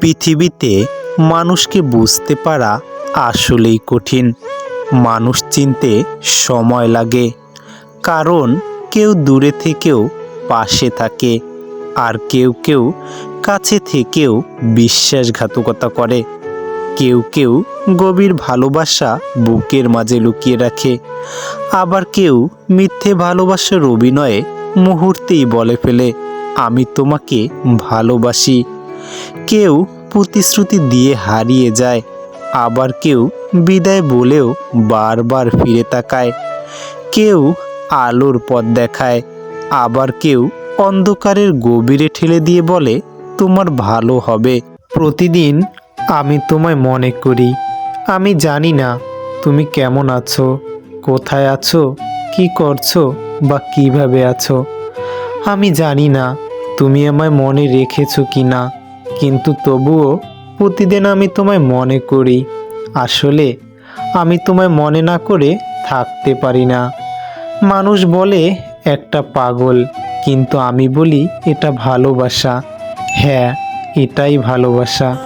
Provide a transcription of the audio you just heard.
পৃথিবীতে মানুষকে বুঝতে পারা আসলেই কঠিন। মানুষ চিনতে সময় লাগে, কারণ কেউ দূরে থেকেও পাশে থাকে, আর কেউ কেউ কাছে থেকেও বিশ্বাসঘাতকতা করে। কেউ কেউ গভীর ভালোবাসা বুকের মাঝে লুকিয়ে রাখে, আবার কেউ মিথ্যে ভালোবাসার অভিনয়ে মুহূর্তেই বলে ফেলে, আমি তোমাকে ভালোবাসি। কেউ প্রতিশ্রুতি দিয়ে হারিয়ে যায়, আবার কেউ বিদায় বলেও বারবার ফিরে তাকায়। কেউ আলোর পথ দেখায়, আবার কেউ অন্ধকারের গভীরে ঠেলে দিয়ে বলে, তোমার ভালো হবে। প্রতিদিন আমি তোমায় মনে করি। আমি জানি না তুমি কেমন আছো, কোথায় আছো, কি করছ বা কীভাবে আছো। আমি জানি না তুমি আমায় মনে রেখেছো কি না কিন্তু তবুও প্রতিদিন আমি তোমায় মনে করি। আসলে আমি তোমায় মনে না করে থাকতে পারি না। মানুষ বলে, একটা পাগল। কিন্তু আমি বলি, এটা ভালোবাসা। হ্যাঁ এটাই ভালোবাসা।